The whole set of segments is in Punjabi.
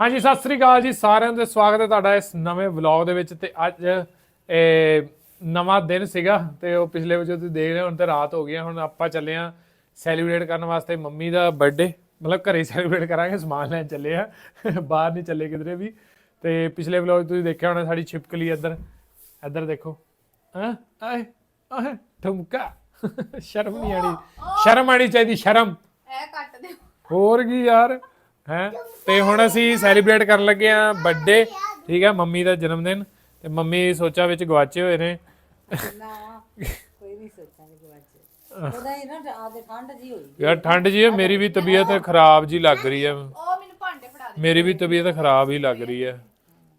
ਹਾਂਜੀ ਸਤਿ ਸ੍ਰੀ ਅਕਾਲ ਜੀ ਸਾਰਿਆਂ ਦਾ ਸਵਾਗਤ ਹੈ ਤੁਹਾਡਾ ਇਸ ਨਵੇਂ ਵਲੌਗ ਦੇ ਵਿੱਚ ਤੇ ਅੱਜ ਇਹ ਨਵਾਂ ਦਿਨ ਸੀਗਾ ਤੇ ਉਹ ਪਿਛਲੇ ਵਿੱਚ ਤੁਸੀਂ ਦੇਖ ਰਹੇ ਹੋ ਹੁਣ ਤੇ ਰਾਤ ਹੋ ਗਈ ਹੈ ਹੁਣ ਆਪਾਂ ਚੱਲੇ ਆ ਸੈਲੀਬ੍ਰੇਟ ਕਰਨ ਵਾਸਤੇ ਮੰਮੀ ਦਾ ਬਰਥਡੇ ਮਤਲਬ ਘਰੇ ਸੈਲੀਬ੍ਰੇਟ ਕਰਾਂਗੇ ਸਮਾਨ ਲੈਣ ਚੱਲੇ ਆ ਬਾਹਰ ਨਹੀਂ ਚੱਲੇ ਕਿਧਰੇ ਵੀ ਤੇ ਪਿਛਲੇ ਵਲੌਗ ਤੁਸੀਂ ਦੇਖਿਆ ਹੋਣਾ ਸਾਡੀ ਛਿਪਕਲੀ ਇੱਧਰ ਇੱਧਰ ਦੇਖੋ ਹਾਂ ਆਏ ਆਏ ਠੁਮਕਾ ਸ਼ਰਮ ਨਹੀਂ ਆਣੀ ਸ਼ਰਮ ਆਣੀ ਚਾਹੀਦੀ ਸ਼ਰਮ। ਇਹ ਕੱਟ ਦਿਓ। ਹੋਰ ਕੀ ਯਾਰ? ਹੈ? ਤੇ ਹੁਣ ਅਸੀਂ ਸੈਲੀਬ੍ਰੇਟ ਕਰਨ ਲੱਗੇ ਆ ਬਰਥਡੇ ਠੀਕ ਹੈ ਮੰਮੀ ਦਾ ਜਨਮ ਦਿਨ ਤੇ ਮੰਮੀ ਸੋਚਾਂ ਵਿੱਚ ਗਵਾਚੇ ਹੋਏ ਨੇ। ਨਾ ਕੋਈ ਨਹੀਂ ਸੋਚਾਂਗੇ ਗਵਾਚੇ ਉਹਦਾ ਹੀ ਨਾ ਆਦੇ ਠੰਡ ਜੀ ਹੋਈ ਯਾਰ ਠੰਡ ਜੀ ਹੈ ਮੇਰੀ ਵੀ ਤਬੀਅਤ ਖਰਾਬ ਜੀ ਲੱਗ ਰਹੀ ਹੈ। ਉਹ ਮੈਨੂੰ ਭਾਂਡੇ ਫੜਾ ਦੇ। ਮੇਰੀ ਵੀ ਤਬੀਅਤ ਖਰਾਬ ਹੀ ਲੱਗ ਰਹੀ ਹੈ।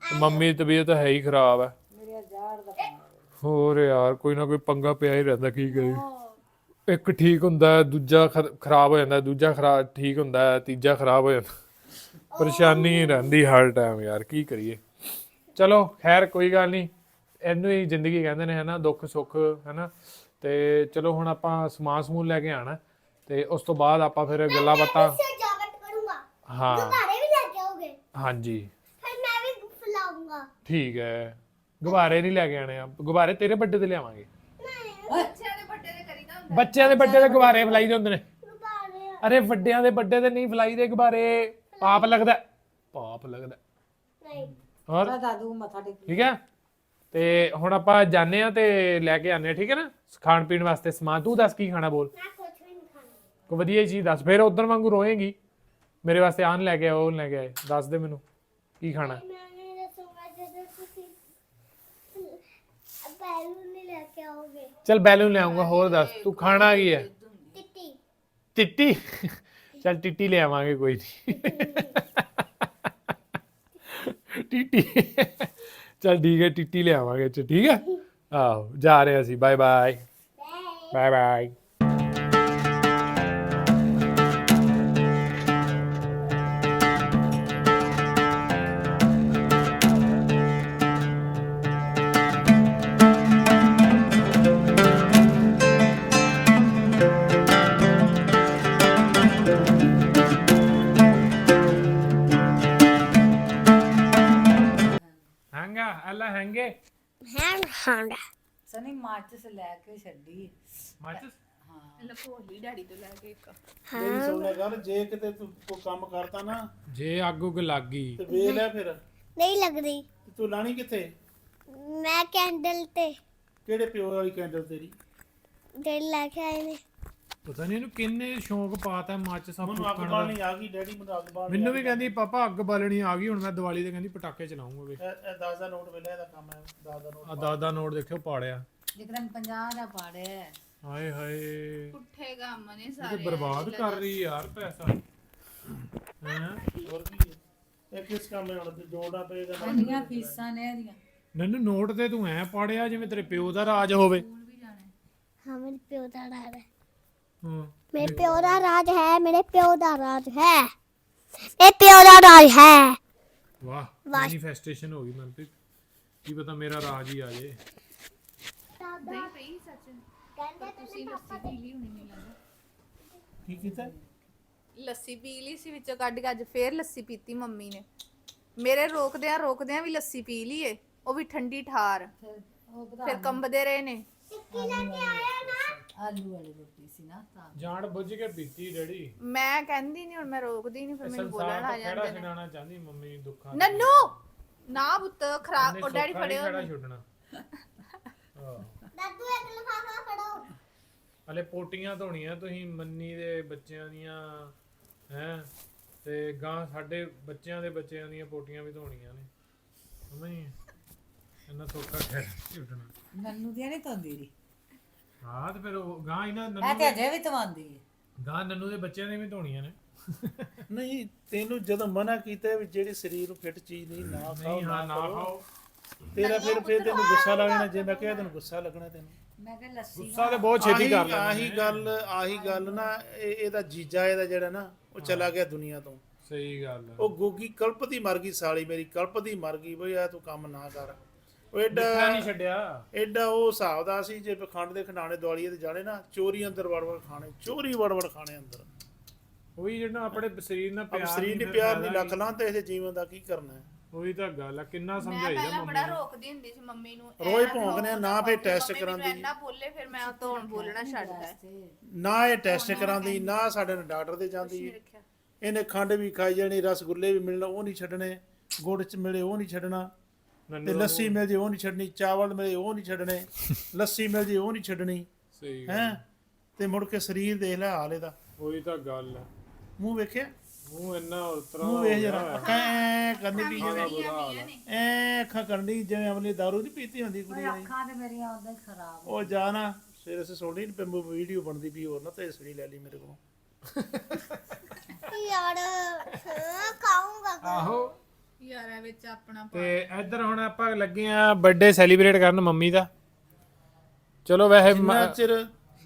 ਤੇ ਮੰਮੀ ਦੀ ਤਬੀਅਤ ਹੈ ਹੀ ਖਰਾਬ ਹੈ। ਮੇਰੇ ਜਾੜ ਦਾ ਕੰਮ ਹੋਰ ਯਾਰ ਕੋਈ ਨਾ ਕੋਈ ਪੰਗਾ ਪਿਆ ਹੀ ਰਹਿੰਦਾ ਕੀ ਕਰੀ ਇੱਕ ਠੀਕ ਹੁੰਦਾ ਹੈ, ਦੂਜਾ ਖਰ- ਖਰਾਬ ਹੋ ਜਾਂਦਾ ਹੈ, ਦੂਜਾ ਖਰਾਬ ਠੀਕ ਹੁੰਦਾ ਹੈ, ਤੀਜਾ ਖਰਾਬ ਹੋ ਜਾਂਦਾ ਪਰੇਸ਼ਾਨੀ ਰਹਿੰਦੀ ਹਰ ਟਾਈਮ ਯਾਰ ਕੀ ਕਰੀਏ? ਚਲੋ ਖੈਰ ਕੋਈ ਗੱਲ ਨਹੀਂ। ਇਹਨੂੰ ਹੀ ਜ਼ਿੰਦਗੀ ਕਹਿੰਦੇ ਨੇ ਹਨਾ ਦੁੱਖ ਸੁੱਖ ਹਨਾ। ਤੇ ਚਲੋ ਹੁਣ ਆਪਾਂ ਸਮਾਨ ਸਮੂਨ ਲੈ ਕੇ ਆਣਾ ਤੇ ਉਸ ਤੋਂ ਬਾਅਦ ਆਪਾਂ ਫਿਰ ਗੱਲਾਂ ਬਾਤਾਂ ਹਾਂ। ਵੀ ਲੈ ਕੇ ਆਓਗੇ? ਹਾਂਜੀ। ਫਿਰ ਮੈਂ ਵੀ ਫੁਲਾਉਂਗਾ ਠੀਕ ਹੈ। ਗੁਬਾਰੇ ਨਹੀਂ ਲੈ ਕੇ ਆਣੇ ਆ। ਗੁਬਾਰੇ ਤੇਰੇ ਵੱਡੇ ਤੇ ਲਿਆਵਾਂਗੇ। ਹੁੰਦਾ ਬੱਚਿਆਂ ਦੇ ਵੱਡੇ ਦੇ ਗੁਬਾਰੇ ਫਲਾਈ ਹੁੰਦੇ ਨੇ। ਗੁਬਾਰੇ ਅਰੇ ਵੱਡਿਆਂ ਦੇ ਵੱਡੇ ਤੇ ਨਹੀਂ ਫਲਾਈ ਦੇ ਗੁਬਾਰੇ। ਪਾਪ ਲੱਗਦਾ ਹੈ। ਪਾਪ ਲੱਗਦਾ ਹੈ। ਨਹੀਂ। ਹੋਰ? ਮੈਂ ਦਾਦੂ ਮੱਥਾ ਟੇਕ ਠੀਕ ਹੈ? ਤੇ ਹੁਣ ਆਪਾਂ ਜਾਣੇ ਆ ਤੇ ਲੈ ਕੇ ਆਨੇ ਆ ਠੀਕ ਹੈ ਨਾ? ਖਾਣ ਪੀਣ ਵਾਸਤੇ ਸਮਾਨ। ਤੂੰ ਦੱਸ ਕੀ ਖਾਣਾ ਬੋਲ? ਮੈਂ ਕੁਝ ਵੀ ਨਹੀਂ ਖਾਣਾ। ਕੋਈ ਵਧੀਆ ਚੀਜ਼ ਦੱਸ। ਫਿਰ ਉਧਰ ਵਾਂਗੂ ਰੋਏਗੀ। ਮੇਰੇ ਵਾਸਤੇ ਆਨ ਲੈ ਕੇ ਆਓ ਉਹ ਲੈ ਕੇ ਆਏ ਦੱਸ ਦੇ ਮੈਨੂੰ ਕੀ ਖਾਣਾ? ਹੈ? ਮੈਂ ਨਹੀਂ ਦੱਸੂੰਗਾ ਜਦੋਂ ਤੁਸੀਂ ਬੈਲੂਨ ਨਹੀਂ ਲੈ ਕੇ ਆਓਗੇ ਚੱਲ ਬੈਲੂਨ ਲਿਆਉਂਗਾ ਹੋਰ ਦੱਸ ਤੂੰ ਖਾਣਾ ਕੀ ਹੈ? ਟਿੱਟੀ। ਟਿੱਟੀ? ਚੱਲ ਟਿੱਟੀ ਲੈ ਆਵਾਂਗੇ ਕੋਈ ਨਹੀਂ ਟਿੱਟੀ। ਚੱਲ ਠੀਕ ਹੈ ਟਿੱਟੀ ਲੈ ਆਵਾਂਗੇ ਚ ਠੀਕ ਹੈ? ਆਹੋ ਜਾ ਰਹੇ ਅਸੀਂ ਬਾਏ ਬਾਏ ਬਾਏ ਬਾਏ ਮਾਚਸ ਲੈ ਕੇ ਛੱਡੀ। ਮਾਚਸ? ਲਕੋਲੀ ਡੈਡੀ ਤੋਂ ਲੈ ਕੇ ਇੱਕ। ਮੇਰੀ ਸੁਣ ਲੈ ਗੱਲ ਜੇ ਕਿਤੇ ਤੂੰ ਕੋਈ ਕੰਮ ਕਰਤਾ ਨਾ ਜੇ ਅੱਗ ਉੱਗ ਲੱਗ ਗਈ। ਤੇ ਵੇਖ ਲੈ ਫਿਰ। ਨਹੀਂ ਲੱਗਦੀ। ਤੇ ਤੂੰ ਲਾਣੀ ਕਿੱਥੇ? ਮੈਂ ਕੈਂਡਲ ਤੇ। ਕਿਹੜੇ ਪਿਓ ਵਾਲੀ ਕੈਂਡਲ ਤੇਰੀ? ਡੇਢ ਲੈ ਕੇ ਆਏ ਨੇ। ਪਤਾ ਨਹੀਂ ਇਹਨੂੰ ਕਿੰਨੇ ਸ਼ੌਂਕ ਪਾਤਾ ਮਾਚਸ ਆ ਮੈਨੂੰ ਅੱਗ ਫੂਕਣ ਦਾ। ਬਾਲਣੀ ਆ ਗਈ ਡੈਡੀ ਮੈਨੂੰ ਅੱਗ ਬਾਲਣੀ ਮੈਨੂੰ ਵੀ ਕਹਿੰਦੀ ਪਾਪਾ ਅੱਗ ਬਾਲਣੀ ਆ ਗਈ ਹੁਣ ਮੈਂ ਦੀਵਾਲੀ ਤੇ ਕਹਿੰਦੀ ਪਟਾਕੇ ਚਲਾਉਂਗਾ ਵੇ। ਇਹ 10 ਦਾ ਨੋਟ ਵੇਲੇ ਇਹਦਾ ਕੰਮ ਹੈ 10 ਦਾ ਨੋਟ ਆ ਦਾਦਾ ਨੋਟ ਦੇਖਿਓ ਪਾੜਿਆ। ਜਿਕਦਮ 50 ਦਾ ਪਾੜਿਆ ਹਾਏ ਹਾਏ। ਪੁੱਠੇ ਕੰਮ ਨੇ ਸਾਰੇ ਬਰਬਾਦ ਕਰ ਰਹੀ ਯਾਰ ਪੈਸਾ। ਹੈਂ? ਹੋਰ ਕੀ ਹੈ? ਇਹ ਕਿਸ ਕੰਮ ਹੈ ਹੁਣ? ਤੇ ਜੋੜਨਾ ਪਏਗਾ ਨਾ ਕਿੰਨੀਆਂ ਫੀਸਾਂ ਨੇ ਇਹਦੀਆਂ। ਨੰਨੂ ਨੋਟ ਤੇ ਤੂੰ ਐ ਪਾੜਿਆ ਜਿਵੇਂ ਤੇਰੇ ਪਿਓ ਦਾ ਰਾਜ ਹੋਵੇ। ਹਾਂ। ਮੇਰੇ ਪਿਓ ਦਾ ਰਾਜ ਹੈ। ਹਾਂ। ਮੇਰੇ ਪਿਓ ਦਾ ਰਾਜ ਹੈ ਮੇਰੇ ਪਿਓ ਦਾ ਰਾਜ ਹੈ। ਮੇਰੇ ਪਿਓ ਦਾ ਰਾਜ ਹੈ। ਵਾਹ ਮੈਨੀਫੈਸਟੇਸ਼ਨ ਹੋ ਗਈ ਮਨਪ੍ਰੀਤ। ਕੀ ਪਤਾ ਮੇਰਾ ਰਾਜ ਹੀ ਆ ਜੇ ਦਹੀਂ ਪਈ ਸੱਚ। ਕਹਿੰਦੇ ਤੁਸੀਂ ਲੱਸੀ ਪੀ ਲਈ ਹੋਣੀ ਮੈਨੂੰ ਲੱਗਦਾ। ਕੀ ਕੀਤਾ? ਲੱਸੀ ਪੀ ਲਈ ਸੀ ਵਿੱਚੋਂ ਕੱਢ ਕੇ ਅੱਜ ਫੇਰ ਲੱਸੀ ਪੀਤੀ ਮੰਮੀ ਨੇ। ਮੇਰੇ ਰੋਕਦਿਆਂ ਰੋਕਦਿਆਂ ਵੀ ਲੱਸੀ ਪੀ ਲਈਏ ਉਹ ਵੀ ਠੰਡੀ ਠਾਰ। ਫਿਰ ਉਹ ਕੰਬਦੇ ਰਹੇ ਨੇ। ਟਿੱਕੀ ਲੈ ਕੇ ਆਇਆ ਨਾ। ਆਲੂ ਵਾਲੀ ਰੋਟੀ ਸੀ ਨਾ ਤਾਂ। ਜਾਣ ਬੁੱਝ ਕੇ ਪੀਤੀ ਡੈਡੀ। ਮੈਂ ਕਹਿੰਦੀ ਨਹੀਂ ਹੁਣ ਮੈਂ ਰੋਕਦੀ ਨਹੀਂ ਫਿਰ ਮੈਨੂੰ ਬੋਲਣ ਆ ਤੋਂ ਖੜਾ ਜਾਂਦੇ ਨੇ। ਛਡਾਣਾ ਚਾਹੁੰਦੀ ਮੰਮੀ ਦੁੱਖਾਂ ਨੰਨੂ! ਨਾ ਪੁੱਤ ਖਰਾਬ ਉਹ ਡੈਡੀ ਫੜਿਓ ਖੜਾ ਦਾਦੂ ਇੱਕ ਲਫਾਫਾ ਫੜੋ। ਹਲੇ ਪੋਟੀਆਂ ਧੋਣੀਆਂ ਤੁਸੀਂ ਮੰਨੀ ਦੇ ਬੱਚਿਆਂ ਦੀਆਂ ਹੈ? ਤੇ ਗਾਂ ਸਾਡੇ ਬੱਚਿਆਂ ਦੇ ਬੱਚਿਆਂ ਦੀਆਂ ਪੋਟੀਆਂ ਵੀ ਧੋਣੀਆਂ ਨੇ। ਸਮਝੀ ਇੰਨਾ ਸੌਖਾ ਖੜਾ ਛੱਡਣਾ ਨੰਨੂ ਦੀਆਂ ਨਹੀਂ ਧੋਂਦੀ ਦੀ ਹਾਂ ਤੇ ਫਿਰ ਉਹ ਗਾਂ ਇਹਨਾਂ ਮੈਂ ਨੰਨੂ ਤੇ ਅਜੇ ਵੀ ਧਵਾਉਂਦੀ ਹੈ ਗਾਂ ਨੰਨੂ ਦੇ ਬੱਚਿਆਂ ਦੇ ਵੀ ਧੋਣੀਆਂ ਨੇ। ਨਹੀਂ ਤੈਨੂੰ ਜਦੋਂ ਮਨਾ ਕੀਤਾ ਵੀ ਜਿਹੜੀ ਸਰੀਰ ਨੂੰ ਫਿੱਟ ਚੀਜ਼ ਨਹੀਂ ਨਾ ਖਾਓ ਨਹੀਂ ਹਾਂ ਨਾ ਖਾਓ। ਤੇਰਾ ਫਿਰ ਫਿਰ ਤੈਨੂੰ ਗੁੱਸਾ ਲੱਗਣਾ ਜੇ ਮੈਂ ਕਿਹਾ ਤੈਨੂੰ ਗੁੱਸਾ ਲੱਗਣਾ ਤੈਨੂੰ। ਮੈਂ ਕਿਹਾ ਲੱਸੀ ਗੁੱਸਾ ਤੇ ਬਹੁਤ ਛੇਤੀ ਕਰ ਲੈਂਦੇ ਆਹੀ ਗੱਲ ਆਹੀ ਗੱਲ ਨਾ ਇਹ- ਇਹਦਾ ਜੀਜਾ ਇਹਦਾ ਜਿਹੜਾ ਨਾ ਉਹ ਚਲਾ ਗਿਆ ਦੁਨੀਆ ਤੋਂ। ਸਹੀ ਗੱਲ ਹੈ ਉਹ ਗੋਗੀ ਕਲਪਦੀ ਮਰ ਗਈ ਸਾਲੀ ਮੇਰੀ ਕਲਪਦੀ ਮਰ ਗਈ ਬਈ ਆ ਤੂੰ ਕੰਮ ਨਾ ਕਰ। ਉਹ ਐਡਾ ਨਹੀਂ ਛੱਡਿਆ। ਐਡਾ ਉਹ ਹਿਸਾਬ ਦਾ ਸੀ ਜੇ ਪਖੰਡ ਦੇ ਖੰਡਾਣੇ ਦਿਵਾਲੀਏ ਤੇ ਜਾਣੇ ਨਾ ਚੋਰੀ ਅੰਦਰ ਵੜ ਵੜ ਖਾਣੇ ਚੋਰੀ ਵੜ ਵੜ ਖਾਣੇ ਅੰਦਰ। ਉਹੀ ਜਿਹੜਾ ਆਪਣੇ ਸਰੀਰ ਨਾਲ ਅਬ ਪਿਆਰ ਸਰੀਰ ਨਹੀਂ ਨੇ ਪਿਆਰ ਨਹੀਂ ਲੱਖ ਲਾਂ ਤੇ ਇਹਦੇ ਜੀਵਨ ਦਾ ਕੀ ਕਰਨਾ ਹੈ? ਉਹੀ ਤਾਂ ਗੱਲ ਆ ਕਿੰਨਾ ਮੈਂ ਸਮਝਾਈਦਾ ਪਹਿਲਾਂ ਮੰਮੀ ਬੜਾ ਨੂੰ। ਰੋਕਦੀ ਹੁੰਦੀ ਸੀ ਮੰਮੀ ਨੂੰ ਰੋਜ਼ ਭੌਂਕਦੇ ਆ, ਨਾ ਫਿਰ ਟੈਸਟ ਕਰਾਉਂਦੀ ਕਰਾਉਂਦੀ। ਨਾ ਬੋਲੇ ਫਿਰ ਮੈਂ ਉਹ ਤੋਂ ਹੁਣ ਬੋਲਣਾ ਛੱਡਦਾ ਹੈ ਨਾ ਇਹ ਟੈਸਟ ਕਰਾਂਦੀ ਨਾ ਸਾਡੇ ਨਾਲ ਡਾਕਟਰ ਦੇ ਜਾਂਦੀ। ਇਹਨੇ ਖੰਡ ਵੀ ਖਾਈ ਜਾਣੀ ਰਸਗੁੱਲੇ ਵੀ ਮਿਲਣ ਉਹ ਨਹੀਂ ਛੱਡਣੇ। ਗੁੜ ਚ ਮਿਲੇ ਉਹ ਨਹੀਂ ਛੱਡਣਾ। ਤੇ ਲੱਸੀ ਮਿਲ ਜੇ ਉਹ ਨਹੀਂ ਛੱਡਣੀ। ਚਾਵਲ ਮਿਲੇ ਉਹ ਨਹੀਂ ਛੱਡਣੇ। ਲੱਸੀ ਮਿਲ ਜੇ ਉਹ ਨਹੀਂ ਛੱਡਣੀ। ਸਹੀ ਹੈ? ਤੇ ਮੁੜ ਕੇ ਸਰੀਰ ਦੇਖ ਲੈ ਹਾਲੇ ਦਾ ਉਹੀ ਤਾਂ ਗੱਲ ਆ। ਮੂੰਹ ਵੇਖਿਆ? ਮੂੰਹ ਇੰਨਾ ਉਤਰਾ ਮੂੰਹ ਵੇਖ ਜਰਾ। ਐ ਕਰਨੀ ਦੀ ਇਹਦਾ ਹੈ ਐ ਅੱਖਾਂ ਕਰਨੀ ਜਿਵੇਂ ਅਮਲੀ दारू ਦੀ ਪੀਤੀ ਹੁੰਦੀ ਕੁੜੀ ਨੇ ਅੱਖਾਂ ਤੇ ਮੇਰੀਆਂ ਉਦਾਂ ਹੀ ਖਰਾਬ ਉਹ ਜਾ ਨਾ ਸਿਰ ਸੇ ਸੋਣੀ ਤੇ ਵੀਡੀਓ ਬਣਦੀ ਪਈ ਹੋਰ ਨਾ ਤੇ ਸੜੀ ਲੈ ਲਈ ਮੇਰੇ ਕੋਲੋਂ। ਯਾਰ ਖਾਉਂਗਾ ਆਹੋ। ਯਾਰਾ ਵਿੱਚ ਆਪਣਾ ਤੇ ਇੱਧਰ ਹੁਣ ਆਪਾਂ ਲੱਗੇ ਆ ਬਰਥਡੇ ਸੈਲੀਬ੍ਰੇਟ ਕਰਨ ਮੰਮੀ ਦਾ। ਚਲੋ ਵੈਸੇ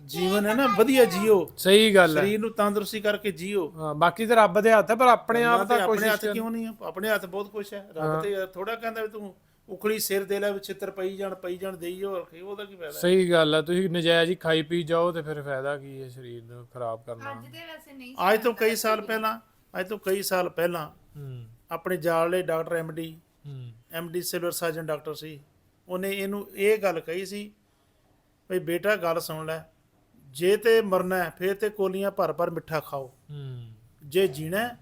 ਜੀਵਨ ਹੈ ਨਾ ਵਧੀਆ ਜੀਓ। ਸਹੀ ਗੱਲ ਹੈ। ਸਰੀਰ ਨੂੰ ਤੰਦਰੁਸਤੀ ਕਰਕੇ ਜੀਓ। ਹਾਂ, ਬਾਕੀ ਤਾਂ ਰੱਬ ਦੇ ਹੱਥ ਹੈ ਪਰ ਆਪਣੇ ਆਪ ਤੇ ਤਾਂ ਆਪਣੇ ਕੋਸ਼ਿਸ਼ ਹੱਥ ਕਿਉਂ ਨਹੀਂ ਆ? ਆਪਣੇ ਹੱਥ ਬਹੁਤ ਕੁਛ ਹੈ। ਰੱਬ ਤੇ ਥੋੜਾ ਕਹਿੰਦਾ ਵੀ ਤੂੰ ਉਖਲੀ ਸਿਰ ਦੇ ਲੈ ਵੀ ਛਿੱਤਰ ਪਈ ਜਾਣ ਪਈ ਜਾਣ ਦੇਈ ਹੋਰ ਕੀ ਉਹਦਾ ਕੀ ਫਾਇਦਾ? ਸਹੀ ਗੱਲ ਆ ਤੁਸੀਂ ਨਜਾਇਜ਼ ਹੀ ਖਾਈ ਪੀ ਜਾਓ ਤੇ ਫਿਰ ਫਾਇਦਾ ਕੀ ਹੈ ਸਰੀਰ ਨੂੰ ਖਰਾਬ ਕਰਨਾ? ਅੱਜ ਦੇ ਵੈਸੇ ਨਹੀਂ ਅੱਜ ਤੋਂ ਕਈ ਸਾਲ ਪਹਿਲਾਂ ਅੱਜ ਤੋਂ ਕਈ ਸਾਲ ਪਹਿਲਾਂ ਹੂੰ। ਆਪਣੇ ਜਾਲੇ ਡਾਕਟਰ ਐਮਡੀ ਹੂੰ। ਐਮਡੀ ਸਿਲਵਰ ਸਰਜਨ ਡਾਕਟਰ ਸੀ। ਉਹਨੇ ਇਹਨੂੰ ਇਹ ਗੱਲ ਕਹੀ ਸੀ ਭਈ ਬੇਟਾ ਗੱਲ ਸੁਣ ਲੈ ਜੇ ਤੇ ਮਰਨਾ ਹੈ ਫੇਰ ਤੇ ਕੋਲੀਆਂ ਭਰ ਭਰ ਮਿੱਠਾ ਖਾਓ। ਹੂੰ। ਜੇ ਜੀਣਾ ਹੈ,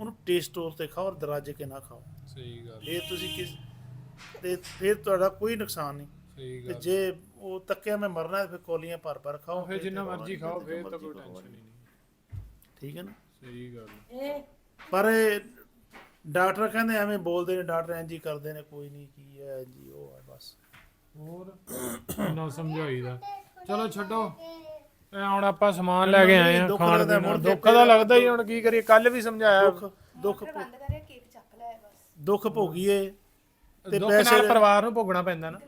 ਉਹਨੂੰ ਟੇਸਟ ਤੇ ਖਾਓ ਔਰ ਦਰਾਜੇ ਕੇ ਨਾ ਖਾਓ। ਸਹੀ ਗੱਲ। ਇਹ ਤੁਸੀਂ ਕਿਸ ਤੇ ਫਿਰ ਤੁਹਾਡਾ ਕੋਈ ਨੁਕਸਾਨ ਨਹੀਂ। ਸਹੀ ਤੇ ਗੱਲ। ਜੇ ਉਹ ਤੱਕਿਆ ਮੈਂ ਮਰਨਾ ਹੈ, ਫਿਰ ਕੋਲੀਆਂ ਭਰ ਭਰ ਖਾਓ। ਫਿਰ ਜਿੰਨਾ ਮਰਜ਼ੀ ਖਾਓ, ਫਿਰ ਤਾਂ ਕੋਈ। ਟੈਨਸ਼ਨ ਹੀ ਨਹੀਂ। ਠੀਕ ਹੈ ਨਾ? ਸਹੀ ਗੱਲ। ਇਹ ਪਰ ਇਹ ਡਾਕਟਰ ਕਹਿੰਦੇ ਐਵੇਂ ਬੋਲਦੇ ਨੇ ਡਾਕਟਰ ਹੀ ਕਰਦੇ ਨੇ ਕੋਈ ਨਹੀਂ ਕੀ ਹੈ ਜੀ ਉਹ ਹੈ ਬਸ। ਹੋਰ? ਨਾ ਸਮਝਾਈਦਾ। ਚਲੋ ਛੱਡੋ। ਇਹ ਹੁਣ ਆਪਾਂ ਸਮਾਨ ਲੈ ਕੇ ਆਏ ਆ ਦੁੱਖ ਖਾਣ ਲੱਗਦਾ, ਮੁੜ ਦਾ। ਕੇ ਦੁੱਖ ਤਾਂ ਲੱਗਦਾ ਹੀ ਹੁਣ ਕੀ ਕਰੀਏ? ਕੱਲ ਵੀ ਸਮਝਾਇਆ। ਦੁੱਖ ਦੁੱਖ ਭੋ- ਬੰਦ ਕਰਿਆ ਕੇਕ ਚੱਕ ਲਿਆ ਬਸ। ਦੁੱਖ ਭੋਗੀਏ ਤੇ ਦੁੱਖ ਪੈਸੇ ਨਾਲ ਪਰਿਵਾਰ ਨੂੰ ਭੋਗਣਾ ਪੈਂਦਾ ਨਾ।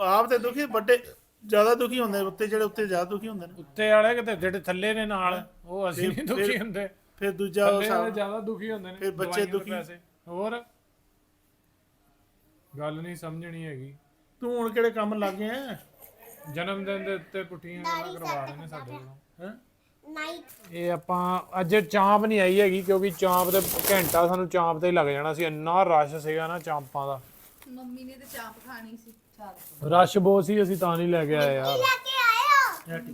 ਆਪ ਤੇ ਦੁਖੀ ਵੱਡੇ ਜ਼ਿਆਦਾ ਦੁਖੀ ਹੁੰਦੇ ਨੇ, ਉੱਤੇ ਜਿਹੜੇ ਉੱਤੇ ਜ਼ਿਆਦਾ ਦੁਖੀ ਹੁੰਦੇ ਨੇ। ਉੱਤੇ ਵਾਲੇ ਕਿਤੇ ਜਿਹੜੇ ਥੱਲੇ ਨੇ ਨਾਲ ਉਹ ਅਸੀਂ ਨਹੀਂ ਦੁਖੀ ਹੁੰਦੇ। ਫਿਰ ਦੂਜਾ ਥੱਲੇ ਵਾਲੇ ਹਿਸਾਬ ਜ਼ਿਆਦਾ ਦੁਖੀ ਹੁੰਦੇ ਨੇ ਫਿਰ ਬੱਚੇ ਦਵਾਈਆਂ ਦੇ ਦੁਖੀ। ਪੈਸੇ। ਹੋਰ? ਗੱਲ ਨਹੀਂ ਸਮਝਣੀ ਹੈਗੀ। ਤੂੰ ਹੁਣ ਕਿਹੜੇ ਕੰਮ ਲੱਗ ਗਿਆ ਹੈ ਜਨਮ ਦਿਨ ਦੇ ਉੱਤੇ ਪੁੱਠੀਆਂ ਕਰਵਾ ਰਹੇ ਨੇ ਸਾਡੇ ਕੋਲੋਂ ਹੈ? ਨਾਈਟ। ਇਹ ਆਪਾਂ ਅੱਜ ਚਾਂਪ ਨਹੀਂ ਆਈ ਹੈਗੀ ਕਿਉਂਕਿ ਚਾਂਪ ਤੇ ਘੰਟਾ ਸਾਨੂੰ ਚਾਂਪ ਤੇ ਲੱਗ ਜਾਣਾ ਸੀ। ਇੰਨਾ ਰਸ਼ ਸੀਗਾ ਨਾ ਚਾਂਪਾਂ ਦਾ। ਮੰਮੀ ਨੇ ਤੇ ਚਾਂਪ ਖਾਣੀ ਸੀ। ਰਸ਼ ਬਹੁਤ ਸੀ ਅਸੀਂ ਤਾਂ ਨਹੀਂ ਲੈ ਕੇ ਆਏ ਯਾਰ।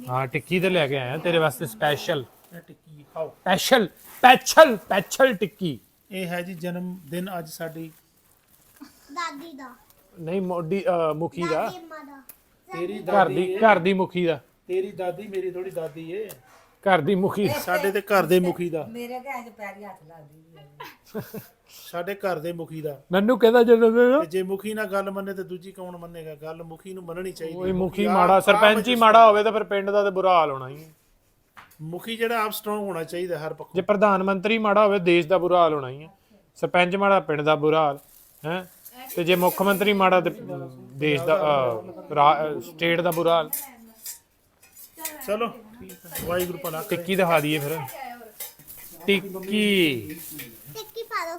ਹਾਂ? ਟਿੱਕੀ। ਤੇ ਲੈ ਕੇ ਆਏ ਆ। ਤੇਰੇ ਵਾਸਤੇ ਸਪੈਸ਼ਲ ਟਿੱਕੀ ਸਪੈਸ਼ਲ ਪੈਛਲ ਪੈਛਲ ਟਿੱਕੀ। ਇਹ ਹੈ ਜੀ ਜਨਮ ਦਿਨ ਅੱਜ ਸਾਡੀ ਦਾਦੀ ਦਾ। ਨਹੀਂ ਮੋਢੀ ਮੁਖੀ ਦਾ। ਤੇਰੀ ਘਰ ਦੀ ਘਰ ਦੀ ਮੁਖੀ ਦਾ। ਤੇਰੀ ਦਾਦੀ ਮੇਰੀ ਥੋੜੀ ਦਾਦੀ ਏ। ਘਰ ਦੀ ਮੁਖੀ। ਸਾਡੇ ਤੇ ਘਰ ਦੇ ਮੁਖੀ ਦਾ। ਮੇਰੇ ਘਰ ਚ ਪੈਰੀ ਹੱਥ ਲੱਗਦੀ ਸਾਡੇ ਘਰ ਦੇ ਮੁਖੀ ਦਾ। ਨੰਨੂ ਕਹਿੰਦਾ ਜਦੋਂ ਦੇ ਤੇ ਜੇ ਮੁਖੀ ਨਾਲ ਗੱਲ ਮੰਨੇ ਤੇ ਦੂਜੀ ਕੌਣ ਮੰਨੇਗਾ? ਗੱਲ ਮੁਖੀ ਨੂੰ ਮੰਨਣੀ ਚਾਹੀਦੀ ਕੋਈ ਹੈ। ਮੁਖੀ। ਮਾੜਾ ਸਰਪੰਚ ਹੀ ਮਾੜਾ ਹੋਵੇ ਤਾਂ ਫਿਰ ਪਿੰਡ ਦਾ ਤੇ ਬੁਰਾ ਹਾਲ ਹੋਣਾ ਹੀ ਹੈ। ਮੁਖੀ ਜਿਹੜਾ ਆਪ ਸਟਰੋਂਗ ਹੋਣਾ ਚਾਹੀਦਾ ਹਰ ਪੱਖੋਂ। ਜੇ ਪ੍ਰਧਾਨ ਮੰਤਰੀ ਮਾੜਾ ਹੋਵੇ ਦੇਸ਼ ਦਾ ਬੁਰਾ ਹਾਲ ਹੋਣਾ ਹੀ ਹੈ। ਸਰਪੰਚ ਮਾੜਾ ਪਿੰਡ ਦਾ ਬੁਰਾ ਹਾਲ ਹੈ? ਤੇ ਜੇ ਮੁੱਖ ਮੰਤਰੀ ਮਾੜਾ ਤੇ ਦੇਸ਼ ਦਾ ਸਟੇਟ ਦਾ ਬੁਰਾ ਹਾਲ। ਚਲੋ ਵਾਹਿਗੁਰੂ ਭਲਾ ਟਿੱਕੀ ਦਿਖਾ ਦਈਏ ਫਿਰ। ਟਿੱਕੀ। ਟਿੱਕੀ ਪਾ ਦੋ।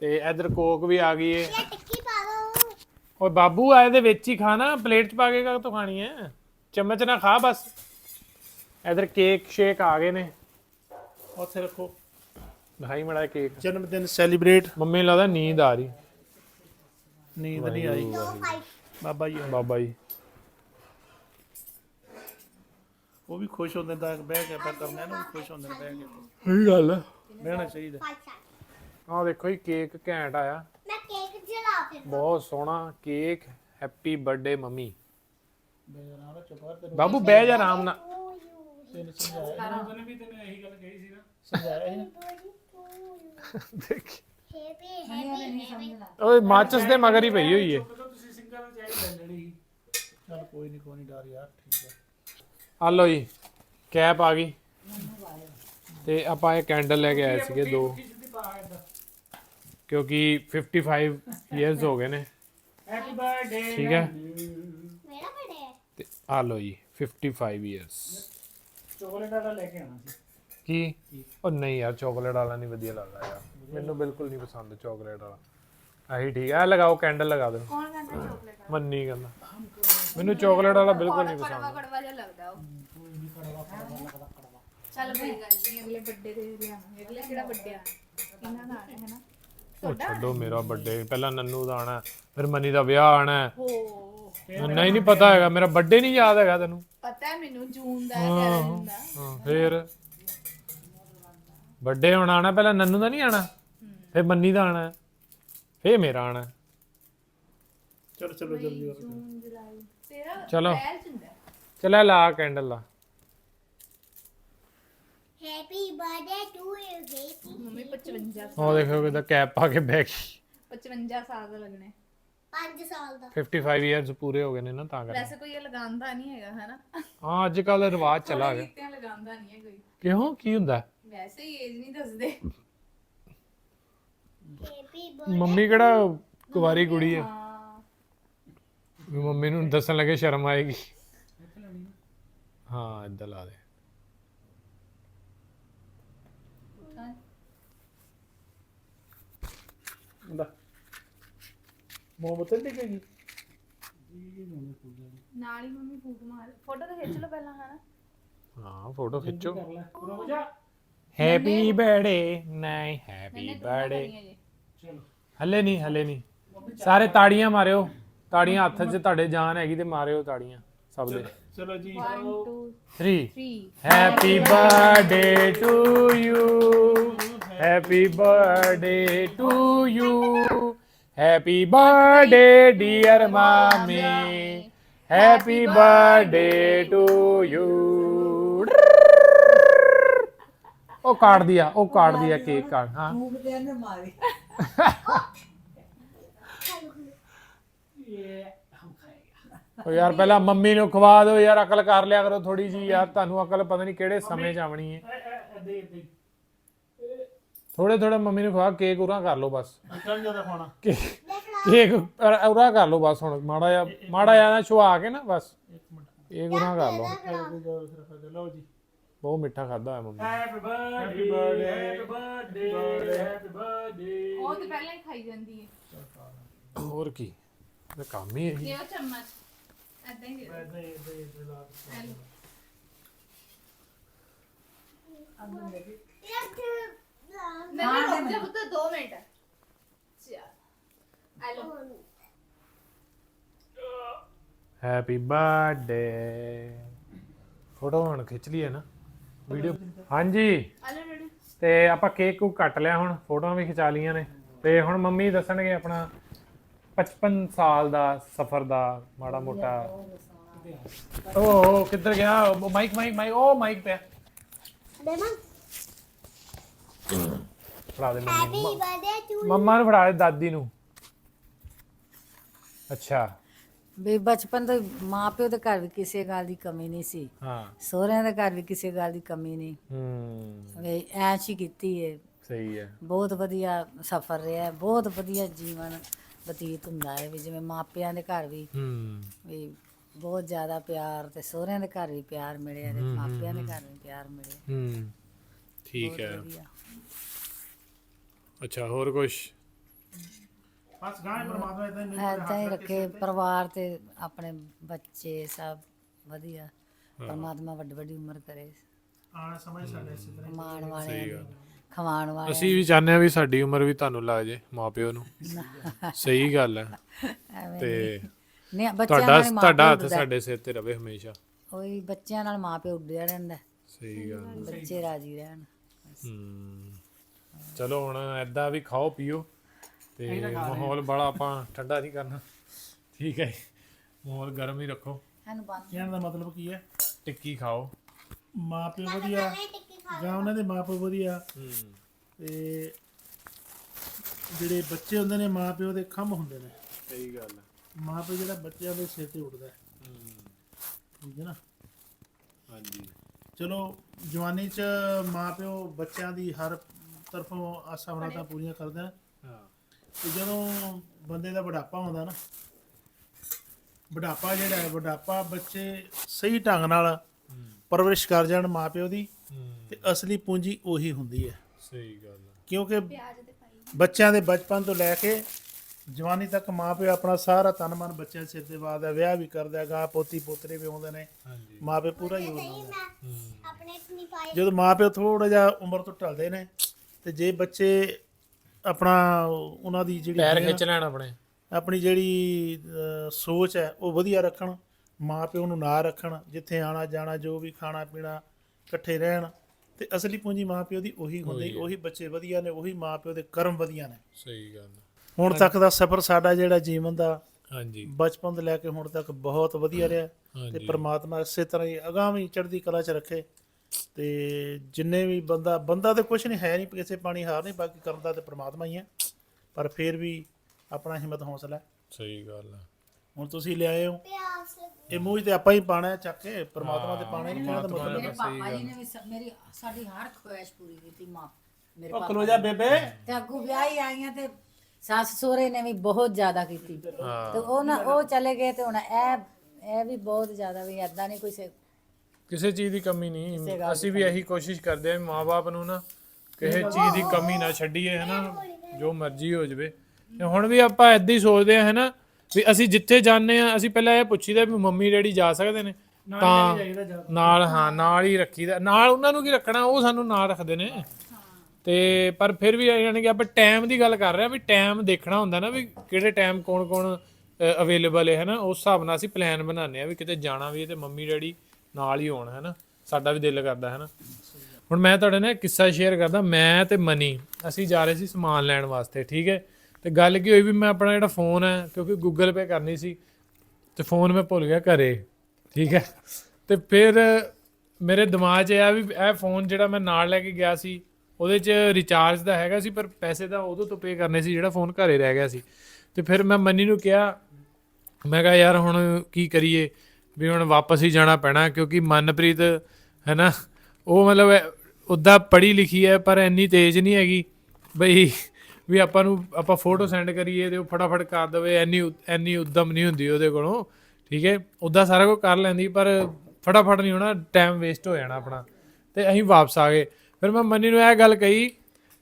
ਤੇ ਇਧਰ ਕੋਕ ਵੀ ਆ ਗਈ ਏ। ਟਿੱਕੀ ਪਾ ਦੋ। ਓਏ ਬਾਬੂ ਆਏ ਦੇ ਵਿੱਚ ਹੀ ਖਾਣਾ ਪਲੇਟ ਚ ਪਾ ਕੇ ਕਾ ਤੋ ਖਾਣੀ ਹੈ ਚਮਚ ਨਾ ਖਾ ਬਸ। ਇਧਰ ਕੇਕ ਸ਼ੇਕ ਆ ਗਏ ਨੇ। ਉੱਥੇ ਰੱਖੋ। ਭਾਈ ਮੜਾ ਕੇਕ। ਜਨਮ ਦਿਨ ਸੈਲੀਬ੍ਰੇਟ। ਮੰਮੀ ਲੱਗਦਾ ਨੀਂਦ ਆ ਰਹੀ। ਨੀਂਦ ਨਹੀਂ ਆਈ। ਬਾਬਾ ਜੀ। ਬਾਬਾ ਜੀ। ਉਹ ਵੀ ਖੁਸ਼ ਹੁੰਦੇ ਤਾਂ ਬਹਿ ਕੇ ਆਪਾਂ ਕਰਨਾ ਨਾ ਖੁਸ਼ ਹੁੰਦੇ ਨੇ ਬਹਿ ਕੇ। ਸਹੀ ਗੱਲ ਹੈ ਬਹਿਣਾ ਚਾਹੀਦਾ। ਆਹ ਦੇਖੋ ਜੀ ਕੇਕ ਘੈਂਟ ਆਇਆ। ਮੈਂ ਕੇਕ ਜਲਾ ਫਿਰ ਬਹੁਤ ਸੋਹਣਾ ਕੇਕ ਹੈਪੀ ਬਰਥਡੇ ਮੰਮੀ। ਬਾਬੂ ਬਹਿ ਜਾ ਆਰਾਮ ਨਾਲ। ਸਮਝਾਇਆ ਇਹਨਾਂ ਨੇ ਵੀ ਤੈਨੂੰ ਇਹੀ ਗੱਲ ਕਹੀ ਸੀ ਨਾ। ਸਮਝਾਇਆ ਨਾ। ਦੇਖ। ਓਏ ਮਾਚਸ ਦੇ ਮਗਰ ਹੀ ਪਈ ਹੋਈ ਏ। ਚਲ ਕੋਈ ਨਹੀਂ ਕੋਈ ਨਹੀਂ ਡਰ ਯਾਰ ਠੀਕ ਆ। ਆ ਲੋ ਜੀ ਕੈਪ ਆ ਕਿਉਂਕਿ 55 ਇਅਰਸ ਹੋ ਗਏ ਨੇ। ਹੈਪੀ ਬਰਥਡੇ ਠੀਕ ਹੈ। ਮੇਰਾ ਬਰਥਡੇ ਤੇ ਆ ਲੋ ਜੀ 55 ਇਅਰਸ ਚੋਕਲੇਟ ਵਾਲਾ ਲੈ ਕੇ ਆਣਾ ਕੀ? ਉਹ ਨਹੀਂ ਯਾਰ ਚੋਕਲੇਟ ਵਾਲਾ ਨਹੀਂ ਵਧੀਆ ਲੱਗਦਾ ਯਾਰ। ਮੈਨੂੰ ਬਿਲਕੁਲ ਨਹੀਂ ਪਸੰਦ ਚਾਕਲੇਟ ਵਾਲਾ। ਆਹੀ ਠੀਕ ਆ ਲਗਾਓ ਕੈਂਡਲ ਲਗਾ ਦਿਓ। ਕੌਣ ਕਹਿੰਦਾ ਚਾਕਲੇਟ ਮੰਨੀ ਕਹਿੰਦਾ। ਮੈਨੂੰ ਚਾਕਲੇਟ ਵਾਲਾ ਬਿਲਕੁਲ ਨਹੀਂ ਕੜਵਾ ਪਸੰਦ। ਕੜਵਾ ਜਿਹਾ ਲੱਗਦਾ ਉਹ। ਚੱਲ ਕੋਈ ਗੱਲ ਨਹੀਂ ਅਗਲੇ ਵੱਡੇ ਦੇ ਲਿਆਵਾਂਗੇ। ਅਗਲੇ ਕਿਹੜਾ ਵੱਡਿਆ ਇਹਨਾਂ ਦਾ ਆਣਾ ਹੈ ਨਾ? ਉਹ ਛੱਡੋ ਮੇਰਾ ਬਰਥਡੇ ਪਹਿਲਾਂ ਨੰਨੂ ਦਾ ਆਣਾ ਫਿਰ ਮਨੀ ਦਾ ਵਿਆਹ ਆਣਾ। ਹੋ। ਨਹੀਂ ਨਹੀਂ ਪਤਾ ਹੈਗਾ ਮੇਰਾ ਬਰਥਡੇ ਨਹੀਂ ਯਾਦ ਹੈਗਾ ਤੈਨੂੰ। ਪਤਾ ਹੈ ਮੈਨੂੰ ਜੂਨ ਦਾ ਹੈ ਤੇਰਾ ਜੂਨ ਦਾ। ਹਾਂ ਫਿਰ। ਬਰਥਡੇ ਹੁਣ ਆਣਾ ਪਹਿਲਾਂ ਨੰਨੂ ਦਾ ਨਹੀਂ ਆਣਾ? ਫਿਰ ਮੰਨੀ ਦਾ ਆਣਾ ਫਿਰ ਮੇਰਾ ਆਣਾ। ਚਲੋ ਚਲੋ ਜਲਦੀ ਕਰੋ ਜੂਨ ਜੁਲਾਈ। ਤੇਰਾ ਚਲੋ। ਅਪ੍ਰੈਲ ਚ ਹੁੰਦਾ ਹੈ। ਚਲਾ ਲਾ ਕੈਂਡਲ ਲਾ Happy birthday to you, baby. Mummy 55 ਉਹ ਦੇਖੋ ਕਿਦਾ ਕੈਪ ਪਾ ਕੇ ਬੈਠ ਗਈ। 55 ਸਾਲ ਦਾ ਲੱਗਣਾ ਹੈ। 5 ਸਾਲ ਦਾ। 55 ਇਅਰਸ ਪੂਰੇ ਹੋ ਗਏ ਨੇ ਨਾ ਤਾਂ ਕਰਕੇ। ਵੈਸੇ ਕੋਈ ਇਹ ਲਗਾਉਂਦਾ ਨਹੀਂ ਹੈਗਾ ਹੈਨਾ? ਹਾਂ ਅੱਜ ਕੱਲ ਰਿਵਾਜ ਚਲਾ ਗਿਆ। ਕੀਤਿਆਂ ਲਗਾਉਂਦਾ ਨਹੀਂ ਹੈ ਕੋਈ। ਕਿਉਂ? ਕੀ ਹੁੰਦਾ? ਵੈਸੇ ਹੀ ਏਜ ਨਹੀਂ ਦੱਸਦੇ। Happy ਮੰਮੀ ਕਿਹੜਾ ਕੁਵਾਰੀ ਕੁੜੀ ਹੈ ਹਾਂ ਵੀ ਮੰਮੀ ਨੂੰ ਦੱਸਣ ਲੱਗੇ ਸ਼ਰਮ ਆਏਗੀ। ਹਾਂ ਇੱਦਾਂ ਲਾ ਦੇ। ਲੈ। ਨਾਲ ਹੀ ਮੰਮੀ ਫੂਕ ਮਾਰ। ਫੋਟੋ ਤਾਂ ਖਿੱਚ ਲਓ ਪਹਿਲਾਂ ਹੈਨਾ? ਹਾਂ ਫੋਟੋ ਖਿੱਚੋ। ਹੈਪੀ ਬਰਥਡੇ ਨਹੀਂ ਹੈਪੀ ਬਰਥਡੇ ਚਲੋ। ਹੱਲੇ ਨਹੀਂ ਹੱਲੇ ਨਹੀਂ। ਸਾਰੇ ਤਾੜੀਆਂ ਮਾਰਿਓ। ਤਾੜੀਆਂ ਹੱਥ 'ਚ ਤੁਹਾਡੇ ਜਾਨ ਹੈਗੀ ਤੇ ਮਾਰਿਓ ਤਾੜੀਆਂ ਸਭ ਦੇ। ਚਲੋ ਜੀ। 1 2 3 3 happy birthday to you happy birthday to you happy birthday dear ਮਾਮੀ ਹੈਪੀ ਬਰਥਡੇ ਟੂ ਯੂ ਉਹ ਕਾਟ ਦਿਆ ਉਹ ਕਾਟ ਦਿਆ ਕੇਕ ਕਾਟ ਹਾਂ। ਮੂੰਹ ਤੇ ਨੇ ਮਾਰੀ। ਉਹ ਯਾਰ ਪਹਿਲਾਂ ਮੰਮੀ ਨੂੰ ਖਵਾ ਦਿਓ ਯਾਰ, ਅਕਲ ਕਰ ਲਿਆ ਕਰੋ ਥੋੜੀ ਜੀ ਯਾਰ, ਤੁਹਾਨੂੰ ਅਕਲ ਪਤਾ ਨਹੀਂ ਕਿਹੜੇ ਸਮੇਂ 'ਚ ਆਵਣੀ ਹੈ। ਥੋੜੇ ਥੋੜੇ ਮੰਮੀ ਨੂੰ ਖਵਾ, ਕੇਕ ਉਰਾ ਕਰ ਲਓ ਬਸ। ਨਿਕਲ ਜ਼ਿਆਦਾ ਖਾਣਾ ਕੇਕ ਉਰਾ ਕਰ ਲਓ ਬਸ ਹੁਣ, ਮਾੜਾ ਜਿਹਾ ਮਾੜਾ ਜਿਹਾ ਨਾ ਛੁਆ ਕੇ ਨਾ ਬਸ। ਇੱਕ ਮਿੰਟ ਕੇਕ ਉਰਾ ਕਰ ਲਓ ਲਓ ਜੀ। ਬਹੁਤ ਮਿੱਠਾ ਖਾਦਾ ਹੈ mummy happy birthday happy birthday happy birthday happy birthday ਉਹ ਤੇ ਪਹਿਲਾਂ ਹੀ ਖਾਈ ਜਾਂਦੀ ਹੈ। ਹੋਰ ਕੀ? ਇਹ ਕੰਮ ਹੀ ਇਹੀ। ਦਿਓ ਚਮਚ। ਐਦਾਂ ਹੀ ਦੇ ਦਿਓ। ਦੇ ਦੇ ਦੇ ਲਾ ਐ ਲਓ। ਮੈਂ ਵੀ ਰੁਕ ਜਾ ਪੁੱਤ 2 ਮਿੰਟ। ਚਲ। ਆ ਲਓ ਹੈਪੀ ਬਰਥਡੇ ਫੋਟੋ ਹੁਣ ਖਿੱਚ ਲਈਏ ਨਾ। ਵੀਡੀਓ। ਹਾਂਜੀ। ਤੇ ਆਪਾਂ ਕੇਕ ਕੁ ਕੱਟ ਲਿਆ ਹੁਣ ਫੋਟੋਆਂ ਵੀ ਖਿਚਾ ਲੀਆਂ ਨੇ। ਤੇ ਹੁਣ ਮੰਮੀ ਦੱਸਣਗੇ ਆਪਣਾ 55 ਸਾਲ ਦਾ ਸਫ਼ਰ ਦਾ ਮਾੜਾ ਮੋਟਾ। ਓ ਓ, ਕਿੱਧਰ ਗਿਆ? ਉਹ ਮਾਈਕ ਮਾਈਕ ਮਾਈਕ ਉਹ ਮਾਈਕ ਪਿਆ। ਫੜਾ ਦੇ ਮੰਮੀ ਮੰਮਾ ਨੂੰ ਫੜਾ ਦੇ ਦਾਦੀ ਨੂੰ। ਅੱਛਾ। ਵੀ ਬਚਪਨ ਤੋਂ ਮਾਂ ਪਿਓ ਦੇ ਘਰ ਵੀ ਕਿਸੇ ਗੱਲ ਦੀ ਕਮੀ ਨਹੀਂ ਸੀ। ਹਾਂ। ਸਹੁਰਿਆਂ ਦੇ ਘਰ ਵੀ ਕਿਸੇ ਗੱਲ ਦੀ ਕਮੀ ਨਹੀਂ। ਹੂੰ। ਵੀ ਐਸ਼ ਹੀ ਕੀਤੀ ਏ। ਸਹੀ ਹੈ। ਬਹੁਤ ਵਧੀਆ ਸਫ਼ਰ ਰਿਹਾ ਹੈ, ਬਹੁਤ ਵਧੀਆ ਜੀਵਨ ਬਤੀਤ ਹੁੰਦਾ ਹੈ ਵੀ ਜਿਵੇਂ ਮਾਪਿਆਂ ਦੇ ਘਰ ਵੀ ਹੂੰ। ਵੀ ਬਹੁਤ ਜ਼ਿਆਦਾ ਪਿਆਰ ਤੇ ਸਹੁਰਿਆਂ ਦੇ ਘਰ ਵੀ ਪਿਆਰ ਮਿਲਿਆ ਤੇ ਮਾਪਿਆਂ ਦੇ ਘਰ ਵੀ ਪਿਆਰ ਮਿਲਿਆ। ਹੂੰ। ਠੀਕ ਹੈ। ਵਧੀਆ। ਅੱਛਾ ਹੋਰ ਕੁਝ ਬਸ ਗਾਣੇ ਪਰਮਾਤਮਾ ਇਦਾਂ ਹੀ ਐਦਾਂ ਹੀ ਰੱਖੇ ਪਰਿਵਾਰ ਤੇ ਆਪਣੇ ਬੱਚੇ ਸਭ ਵਧੀਆ। ਪਰਮਾਤਮਾ ਵੱਡੀ ਵੱਡੀ ਉਮਰ ਕਰੇ। ਆਣਾ ਸਮਝ ਸਾਡੇ ਇਸੇ ਤਰ੍ਹਾਂ ਵਾਲਿਆਂ ਨੂੰ ਵਾਲਿਆਂ ਅਸੀਂ ਵੀ ਚਾਹੁੰਦੇ ਹਾਂ ਵੀ ਸਾਡੀ ਉਮਰ ਵੀ ਤੁਹਾਨੂੰ ਲੱਗ ਜੇ ਮਾਪਿਓ ਨੂੰ। ਸਹੀ ਗੱਲ ਹੈ। ਐਵੇਂ ਤੇ ਨਹੀਂ। ਬੱਚਿਆਂ ਤੁਹਾਡਾ ਨਾਲ ਹੀ ਮਾਂ ਤੁਹਾਡਾ ਪਿਓ ਹੱਥ ਸਾਡੇ ਸਿਰ ਤੇ ਰਵੇ ਹਮੇਸ਼ਾ। ਉਹੀ ਬੱਚਿਆਂ ਨਾਲ ਮਾਂ ਪਿਓ ਉੱਡਿਆ ਰਹਿੰਦਾ। ਸਹੀ ਗੱਲ ਬੱਚੇ ਰਾਜੀ ਰਹਿਣ। ਹੂੰ। ਚਲੋ ਹੁਣ ਐਦਾਂ ਵੀ ਖਾਓ ਪੀਓ। ਤੇ ਮਾਹੌਲ ਬੜਾ ਆਪਾਂ ਠੰਡਾ ਨਹੀਂ ਕਰਨਾ। ਠੀਕ ਹੈ ਮਾਹੌਲ ਗਰਮ ਹੀ ਰੱਖੋ। ਬੰਦ ਕਹਿਣ ਦਾ ਮਤਲਬ ਕੀ ਹੈ? ਟਿੱਕੀ ਖਾਓ। ਮਾਪੇ ਵਧੀਆ। ਜਾਂ ਉਹਨਾਂ ਦੇ ਮਾਪੇ ਵਧੀਆ। ਹੂੰ। ਤੇ ਜਿਹੜੇ ਬੱਚੇ ਹੁੰਦੇ ਨੇ ਮਾਪਿਓ ਦੇ ਖੰਭ ਹੁੰਦੇ ਨੇ। ਸਹੀ ਗੱਲ ਹੈ। ਮਾਪੇ ਜਿਹੜਾ ਬੱਚਿਆਂ ਦੇ ਸਿਰ ਤੇ ਉੱਠਦਾ ਹੈ। ਠੀਕ ਹੈ ਨਾ? ਹਾਂਜੀ। ਚਲੋ ਜਵਾਨੀ ਚ ਮਾਪਿਓ ਬੱਚਿਆਂ ਦੀ ਹਰ ਤਰਫੋਂ ਆਸਾਂ ਮੁਰਾਦਾਂ ਪੂਰੀਆਂ ਕਰਦਾ ਹਾਂ। ਤੇ ਜਦੋਂ ਬੰਦੇ ਦਾ ਬੁਢਾਪਾ ਹੁੰਦਾ ਨਾ ਬੁਢਾਪਾ ਜਿਹੜਾ ਹੈ ਬੁਢਾਪਾ ਬੱਚੇ ਸਹੀ ਢੰਗ ਨਾਲ ਪਰਵਰਿਸ਼ ਕਰ ਜਾਣ ਮਾਪਿਓ ਦੀ ਹੂੰ। ਤੇ ਅਸਲੀ ਪੂੰਜੀ ਉਹੀ ਹੁੰਦੀ ਹੈ। ਸਹੀ ਗੱਲ ਹੈ। ਕਿਉਂਕਿ ਬੱਚਿਆਂ ਦੇ ਬਚਪਨ ਤੋਂ ਲੈ ਕੇ ਜਵਾਨੀ ਤੱਕ ਮਾਂ ਪਿਓ ਆਪਣਾ ਸਾਰਾ ਤਨ ਮਨ ਬੱਚਿਆਂ ਦੇ ਸਿਰ ਤੇ ਵਾਦਾ ਵਿਆਹ ਵੀ ਕਰਦਾ ਗਾ ਪੋਤੀ ਪੋਤਰੇ ਵੀ ਆਉਂਦੇ ਨੇ ਹਾਂਜੀ। ਮਾਂ ਪਿਓ ਪੂਰਾ ਯੋਗ ਲਾਉਂਦਾ ਆਪਣੇ ਜਦੋਂ ਮਾਂ ਪਿਓ ਥੋੜਾ ਜਿਹਾ ਉਮਰ ਤੋਂ ਢਲਦੇ ਨੇ ਤੇ ਜੇ ਬੱਚੇ ਆਪਣਾ ਉਹਨਾਂ ਦੀ ਜਿਹੜੀ ਪੈਰ ਖਿੱਚ ਲੈਣ ਆਪਣੇ। ਆਪਣੀ ਜਿਹੜੀ ਸੋਚ ਹੈ ਉਹ ਵਧੀਆ ਰੱਖਣ ਮਾਂ ਪਿਓ ਨੂੰ ਨਾ ਰੱਖਣ ਜਿੱਥੇ ਆਣਾ ਜਾਣਾ ਜੋ ਵੀ ਖਾਣਾ ਪੀਣਾ ਇਕੱਠੇ ਰਹਿਣ ਤੇ ਅਸਲੀ ਪੂੰਜੀ ਮਾਂ ਪਿਓ ਦੀ ਉਹੀ ਹੁੰਦੀ ਉਹੀ ਬੱਚੇ ਵਧੀਆ ਨੇ ਉਹੀ ਮਾਂ ਪਿਓ ਦੇ ਕਰਮ ਵਧੀਆ ਨੇ। ਸਹੀ ਗੱਲ। ਹੁਣ ਤੱਕ ਦਾ ਸਫ਼ਰ ਸਾਡਾ ਜਿਹੜਾ ਜੀਵਨ ਦਾ ਹਾਂਜੀ। ਬਚਪਨ ਤੋਂ ਲੈ ਕੇ ਹੁਣ ਤੱਕ ਬਹੁਤ ਵਧੀਆ ਰਿਹਾ ਤੇ ਪ੍ਰਮਾਤਮਾ ਇਸੇ ਤਰ੍ਹਾਂ ਹੀ ਅਗਾਮੀ ਚੜ੍ਹਦੀ ਕਲਾ 'ਚ ਰੱਖੇ। ਤੇ ਜਿੰਨੇ ਵੀ ਬੰਦਾ ਬੰਦਾ ਤੇ ਕੁਝ ਨਹੀਂ ਹੈ ਨਹੀਂ ਕਿਸੇ ਪਾਣੀ ਹਾਰ ਨਹੀਂ ਬਾਕੀ ਕਰਨ ਦਾ ਤੇ ਪ੍ਰਮਾਤਮਾ ਹੀ ਹੈ। ਪਰ ਫਿਰ ਵੀ ਆਪਣਾ ਹਿੰਮਤ ਹੌਸਲਾ। ਸਹੀ ਗੱਲ ਹੈ। ਹੁਣ ਤੁਸੀਂ ਲਿਆਏ ਹੋ ਪਿਆਸ ਇਹ ਮੂੰਹ 'ਚ ਤੇ ਆਪਾਂ ਹੀ ਪਾਣਾ ਹੈ ਚੱਕ ਕੇ। ਪ੍ਰਮਾਤਮਾ ਤੇ ਪਾਣਾ ਹੀ ਨਹੀਂ ਕਹਿਣ ਦਾ ਮਤਲਬ ਹੈ। ਪਾਪਾ ਜੀ ਨੇ ਵੀ ਸ- ਮੇਰੀ ਸਾਡੀ ਹਰ ਖੁਆਇਸ਼ ਪੂਰੀ ਕੀਤੀ ਮਾਂ ਮੇਰੇ ਉਹ ਪਾਪਾ ਜਾ ਬੇਬੇ। ਤੇ ਅੱਗੂ ਵਿਆਹੀ ਆਈਆਂ ਤੇ ਸੱਸ ਸਹੁਰੇ ਨੇ ਵੀ ਬਹੁਤ ਜ਼ਿਆਦਾ ਕੀਤੀ। ਤੇ ਉਹ ਨਾ ਉਹ ਚਲੇ ਗਏ ਤੇ ਹੁਣ ਇਹ ਇਹ ਵੀ ਬਹੁਤ ਜ਼ਿਆਦਾ ਵੀ ਐਦਾਂ ਨਹੀਂ ਕੋਈ ਸੇ- ਕਿਸੇ ਚੀਜ਼ ਦੀ ਕਮੀ ਨਹੀਂ। ਅਸੀਂ ਵੀ ਇਹੀ ਕੋਸ਼ਿਸ਼ ਕਰਦੇ ਹਾਂ ਮਾਪੇ ਨੂੰ ਨਾ ਕਿਸੇ ਚੀਜ਼ ਦੀ ਕਮੀ ਨਾ ਛੱਡੀਏ ਹਨਾ? ਜੋ ਮਰਜ਼ੀ ਹੋ ਜਵੇ। ਤੇ ਹੁਣ ਵੀ ਆਪਾਂ ਏਦਾਂ ਹੀ ਸੋਚਦੇ ਆ ਹਨਾ? ਵੀ ਅਸੀਂ ਜਿੱਥੇ ਜਾਂਦੇ ਆ ਅਸੀਂ ਪਹਿਲਾਂ ਇਹ ਪੁੱਛੀਦਾ ਵੀ ਮੰਮੀ ਡੈਡੀ ਜਾ ਸਕਦੇ ਨੇ? ਤਾਂ ਨਾਲ ਹਾਂ ਨਾਲ ਹੀ ਰੱਖੀਦਾ। ਨਾਲ ਉਹਨਾਂ ਨੂੰ ਕੀ ਰੱਖਣਾ? ਉਹ ਸਾਨੂੰ ਨਾਲ ਰੱਖਦੇ ਨੇ। ਤੇ ਪਰ ਫਿਰ ਵੀ ਯਾਨੀ ਕਿ ਆਪਾਂ ਟਾਈਮ ਦੀ ਗੱਲ ਕਰ ਰਹੇ ਆ ਵੀ ਟਾਈਮ ਦੇਖਣਾ ਹੁੰਦਾ ਨਾ ਵੀ ਕਿਹੜੇ ਟਾਈਮ ਕੌਣ ਕੌਣ ਅਵੇਲੇਬਲ ਹੈ ਹਨਾ? ਉਸ ਹਿਸਾਬ ਨਾਲ ਅਸੀਂ ਪਲਾਨ ਬਣਾਉਂਦੇ ਆ ਵੀ ਕਿਤੇ ਜਾਣਾ ਵੀ ਹੈ ਤੇ ਮੰਮੀ ਡੈਡੀ ਨਾਲ ਹੀ ਹੋਣ, ਹਨਾ? ਸਾਡਾ ਵੀ ਦਿਲ ਕਰਦਾ ਹੈ ਨਾ ਹੁਣ ਮੈਂ ਤੁਹਾਡੇ ਨਾਲ ਇੱਕ ਕਿੱਸਾ ਸ਼ੇਅਰ ਕਰਦਾ, ਮੈਂ ਤੇ ਮਨੀ, ਅਸੀਂ ਜਾ ਰਹੇ ਸੀ ਸਮਾਨ ਲੈਣ ਵਾਸਤੇ, ਠੀਕ ਹੈ? ਤੇ ਗੱਲ ਕੀ ਹੋਈ ਵੀ ਮੈਂ ਆਪਣਾ ਜਿਹੜਾ ਫੋਨ ਹੈ, ਕਿਉਂਕਿ ਗੂਗਲ ਪੇ ਕਰਨੀ ਸੀ, ਤੇ ਫੋਨ ਮੈਂ ਭੁੱਲ ਗਿਆ ਘਰੇ, ਠੀਕ ਹੈ? ਤੇ ਫਿਰ ਮੇਰੇ ਦਿਮਾਗ 'ਚ ਇਹ ਆ ਵੀ ਇਹ ਫੋਨ ਜਿਹੜਾ ਮੈਂ ਨਾਲ ਲੈ ਕੇ ਗਿਆ ਸੀ, ਉਹਦੇ 'ਚ ਰਿਚਾਰਜ ਦਾ ਹੈਗਾ ਸੀ, ਪਰ ਪੈਸੇ ਤਾਂ ਉਦੋਂ ਤੋਂ ਪੇ ਕਰਨੇ ਸੀ ਜਿਹੜਾ ਫੋਨ ਘਰੇ ਰਹਿ ਗਿਆ ਸੀ। ਤੇ ਫਿਰ ਮੈਂ ਮੰਨੀ ਨੂੰ ਕਿਹਾ, ਮੈਂ ਕਿਹਾ, ਯਾਰ ਹੁਣ ਕੀ ਕਰੀਏ? ਵੀ ਹੁਣ ਵਾਪਸ ਹੀ ਜਾਣਾ ਪੈਣਾ, ਕਿਉਂਕਿ ਮਨਪ੍ਰੀਤ ਹੈ ਨਾ ਉਹ ਮਤਲਬ ਉਦਾਂ ਪੜ੍ਹੀ ਲਿਖੀ ਹੈ, ਪਰ ਇੰਨੀ ਤੇਜ਼ ਨਹੀਂ ਹੈਗੀ ਬਈ ਵੀ ਆਪਾਂ ਨੂੰ, ਆਪਾਂ ਫੋਟੋ ਸੈਂਡ ਕਰੀਏ ਤੇ ਉਹ ਫਟਾਫਟ ਕਰ ਦੇਵੇ, ਇੰਨੀ ਉ- ਇੰਨੀ ਉਦਮ ਨਹੀਂ ਹੁੰਦੀ ਉਹਦੇ ਕੋਲੋਂ, ਠੀਕ ਹੈ? ਉਦਾਂ ਸਾਰਾ ਕੁਝ ਕਰ ਲੈਂਦੀ, ਪਰ ਫਟਾਫਟ ਨਹੀਂ ਹੋਣਾ ਟਾਈਮ ਵੇਸਟ ਹੋ ਜਾਣਾ ਆਪਣਾ, ਤੇ ਅਸੀਂ ਵਾਪਸ ਆ ਗਏ। ਫਿਰ ਮੈਂ ਮੰਨੀ ਨੂੰ ਇਹ ਗੱਲ ਕਹੀ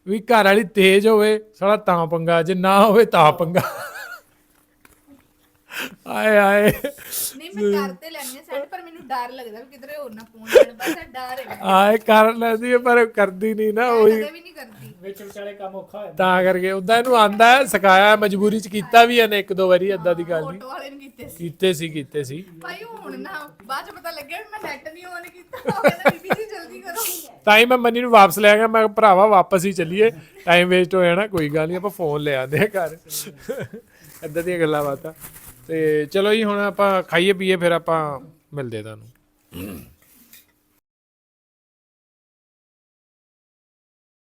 ਵੀ ਘਰ ਵਾਲੀ ਤੇਜ਼ ਹੋਵੇ, ਸਾਲਾ ਤਾਂ ਪੰਗਾ, ਜੇ ਨਾ ਹੋਵੇ ਤਾਂ ਪੰਗਾ। ਆਏ ਆਏ। ਨਹੀਂ ਮੈਂ ਕਰ ਤੇ ਲੈਣੀ ਸੈਂਡ ਪਰ ਮੈਨੂੰ ਡਰ ਲੱਗਦਾ ਵੀ ਕਿਧਰੇ ਹੋਰ ਨਾ ਫੋਨ ਕਰਨ ਬਸ ਇਹ ਡਰ ਹੈ ਆਏ ਕਰ ਲੈਂਦੀ ਹੈ, ਪਰ ਕਰਦੀ ਨਹੀਂ ਨਾ ਉਹੀ ਕਦੇ ਵੀ ਨਹੀਂ ਕਰਦੀ। ਵਿੱਚ ਵਿਚਾਲੇ ਕੰਮ ਔਖਾ ਹੈ ਤਾਂ ਕਰਕੇ ਉਦਾਂ ਇਹਨੂੰ ਆਂਦਾ ਹੈ ਸਿਖਾਇਆ ਹੈ, ਮਜਬੂਰੀ ਚ ਕੀਤਾ ਵੀ ਇਹਨੇ ਇੱਕ ਦੋ ਵਾਰੀ ਏਦਾਂ ਦੀ ਗੱਲ ਨਹੀਂ। ਫੋਟੋ ਵਾਲੇ ਨੇ ਕੀਤੇ ਸੀ। ਕੀਤੇ ਸੀ ਕੀਤੇ ਸੀ। ਭਾਈ ਹੁਣ ਨਾ ਬਾਅਦ ਚ ਪਤਾ ਲੱਗਿਆ ਵੀ ਮੈਂ ਨੈਟ ਨਹੀਂ ਔਨ ਕੀਤਾ ਉਹ ਕਹਿੰਦਾ ਬੀਬੀ ਜੀ ਜਲਦੀ ਕਰੋ। ਤਾਂ ਹੀ ਮੈਂ ਮੰਨੀ ਨੂੰ ਵਾਪਸ ਲੈ ਗਿਆ ਮੈਂ ਕਿਹਾ, ਭਰਾਵਾ ਵਾਪਸ ਹੀ ਚੱਲੀਏ। ਟਾਈਮ ਵੇਸਟ ਹੋ ਜਾਣਾ ਕੋਈ ਗੱਲ ਨਹੀਂ ਆਪਾਂ ਫੋਨ ਲੈ ਆਂਦੇ ਆ ਘਰ। ਏਦਾਂ ਦੀਆਂ ਗੱਲਾਂ ਬਾਤਾਂ। ਤੇ ਚਲੋ ਜੀ ਹੁਣ ਆਪਾਂ ਖਾਈਏ ਪੀਏ ਫਿਰ ਆਪਾਂ ਮਿਲਦੇ ਤੁਹਾਨੂੰ।